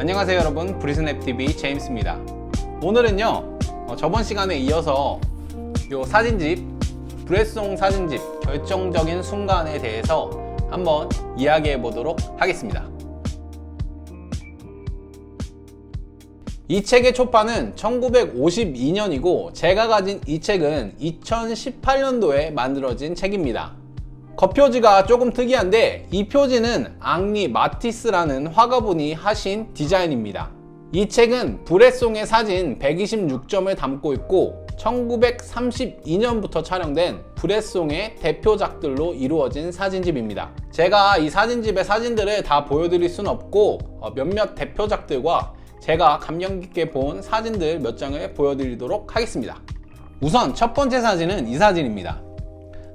안녕하세요 여러분. 브리스냅TV 제임스입니다. 오늘은요 어, 저번 시간에 이어서 요 사진집 브레송 사진집 결정적인 순간에 대해서 한번 이야기해 보도록 하겠습니다. 이 책의 초판은 1952년이고 제가 가진 이 책은 2018년도에 만들어진 책입니다 겉표지가 조금 특이한데 이 표지는 앙리 마티스라는 화가분이 하신 디자인입니다. 이 책은 브레송의 사진 126점을 담고 있고 1932년부터 촬영된 브레송의 대표작들로 이루어진 사진집입니다. 제가 이 사진집의 사진들을 다 보여드릴 순 없고 어, 몇몇 대표작들과 제가 감명 깊게 본 사진들 몇 장을 보여드리도록 하겠습니다. 우선 첫 번째 사진은 이 사진입니다.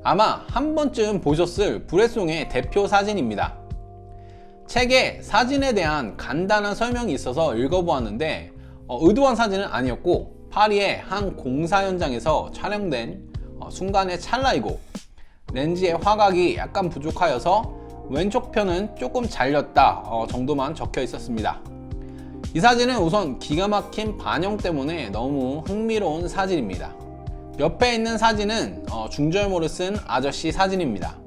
아마 한 번쯤 보셨을 브레송의 대표 사진입니다. 책에 사진에 대한 간단한 설명이 있어서 읽어보았는데 어, 의도한 사진은 아니었고 파리의 한 공사 현장에서 촬영된 어, 순간의 찰나이고 렌즈의 화각이 약간 부족하여서 왼쪽 편은 조금 잘렸다 어, 정도만 적혀 있었습니다. 이 사진은 우선 기가 막힌 반영 때문에 너무 흥미로운 사진입니다. 옆에 있는 사진은 어, 중절모를 쓴 아저씨 사진입니다.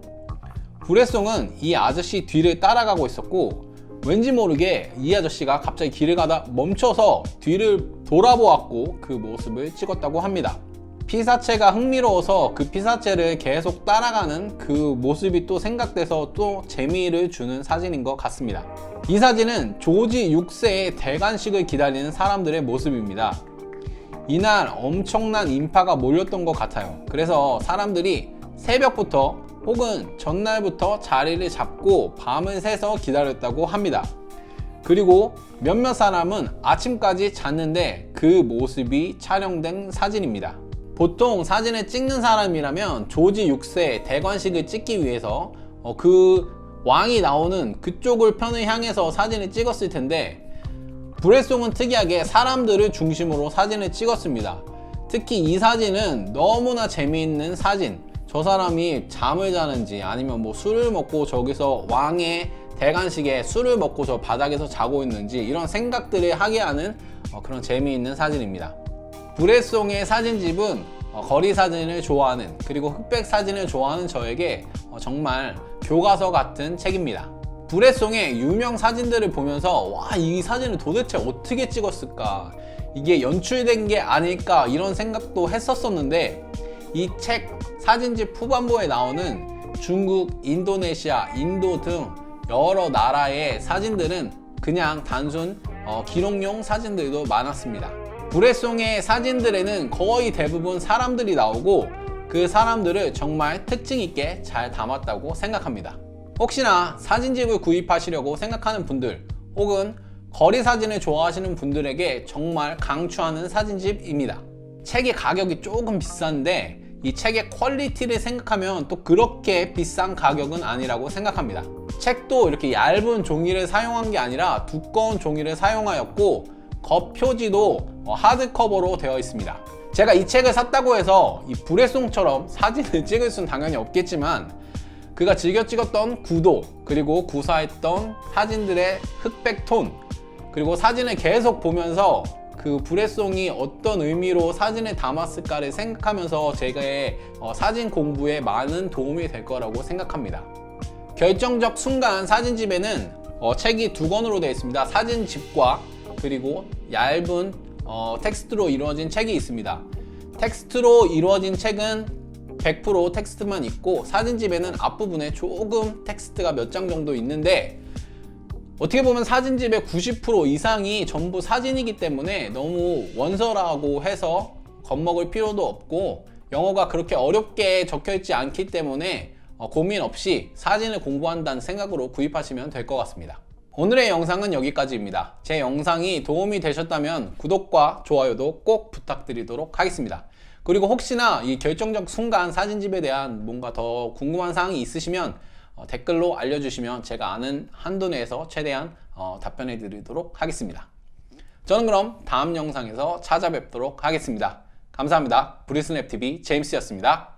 브레송은 이 아저씨 뒤를 따라가고 있었고 왠지 모르게 이 아저씨가 갑자기 길을 가다 멈춰서 뒤를 돌아보았고 그 모습을 찍었다고 합니다. 피사체가 흥미로워서 그 피사체를 계속 따라가는 그 모습이 또 생각돼서 또 재미를 주는 사진인 것 같습니다. 이 사진은 조지 6세의 대관식을 기다리는 사람들의 모습입니다. 이날 엄청난 인파가 몰렸던 것 같아요. 그래서 사람들이 새벽부터 혹은 전날부터 자리를 잡고 밤을 새서 기다렸다고 합니다. 그리고 몇몇 사람은 아침까지 잤는데 그 모습이 촬영된 사진입니다. 보통 사진을 찍는 사람이라면 조지 6세 대관식을 찍기 위해서 어, 그 왕이 나오는 그쪽을 편을 향해서 사진을 찍었을 텐데 브레송은 특이하게 사람들을 중심으로 사진을 찍었습니다. 특히 이 사진은 너무나 재미있는 사진. 저 사람이 잠을 자는지 아니면 뭐 술을 먹고 저기서 왕의 대관식에 술을 먹고 저 바닥에서 자고 있는지 이런 생각들을 하게 하는 어, 그런 재미있는 사진입니다. 브레송의 사진집은 어, 거리 사진을 좋아하는 그리고 흑백 사진을 좋아하는 저에게 어, 정말 교과서 같은 책입니다. 브레송의 유명 사진들을 보면서 와 이 사진을 도대체 어떻게 찍었을까 이게 연출된 게 아닐까 이런 생각도 했었었는데 이 책 사진집 후반부에 나오는 중국, 인도네시아, 인도 등 여러 나라의 사진들은 그냥 단순 어, 기록용 사진들도 많았습니다. 브레송의 사진들에는 거의 대부분 사람들이 나오고 그 사람들을 정말 특징 있게 잘 담았다고 생각합니다. 혹시나 사진집을 구입하시려고 생각하는 분들 혹은 거리 사진을 좋아하시는 분들에게 정말 강추하는 사진집입니다. 책의 가격이 조금 비싼데 이 책의 퀄리티를 생각하면 또 그렇게 비싼 가격은 아니라고 생각합니다. 책도 이렇게 얇은 종이를 사용한 게 아니라 두꺼운 종이를 사용하였고 겉표지도 어, 하드커버로 되어 있습니다. 제가 이 책을 샀다고 해서 이 브레송처럼 사진을 찍을 수는 당연히 없겠지만 그가 즐겨 찍었던 구도 그리고 구사했던 사진들의 흑백 톤 그리고 사진을 계속 보면서 그 브레송이 어떤 의미로 사진을 담았을까를 생각하면서 제가 어, 사진 공부에 많은 도움이 될 거라고 생각합니다. 결정적 순간 사진집에는 어, 책이 두 권으로 되어 있습니다. 사진집과 그리고 얇은 어, 텍스트로 이루어진 책이 있습니다. 텍스트로 이루어진 책은 100% 텍스트만 있고 사진집에는 앞부분에 조금 텍스트가 몇 장 정도 있는데 어떻게 보면 사진집의 90% 이상이 전부 사진이기 때문에 너무 원서라고 해서 겁먹을 필요도 없고 영어가 그렇게 어렵게 적혀 있지 않기 때문에 어, 고민 없이 사진을 공부한다는 생각으로 구입하시면 될 것 같습니다. 오늘의 영상은 여기까지입니다. 제 영상이 도움이 되셨다면 구독과 좋아요도 꼭 부탁드리도록 하겠습니다. 그리고 혹시나 이 결정적 순간 사진집에 대한 뭔가 더 궁금한 사항이 있으시면 어, 댓글로 알려주시면 제가 아는 한도 내에서 최대한 어, 답변해 드리도록 하겠습니다. 저는 그럼 다음 영상에서 찾아뵙도록 하겠습니다. 감사합니다. 브리스냅TV 제임스였습니다.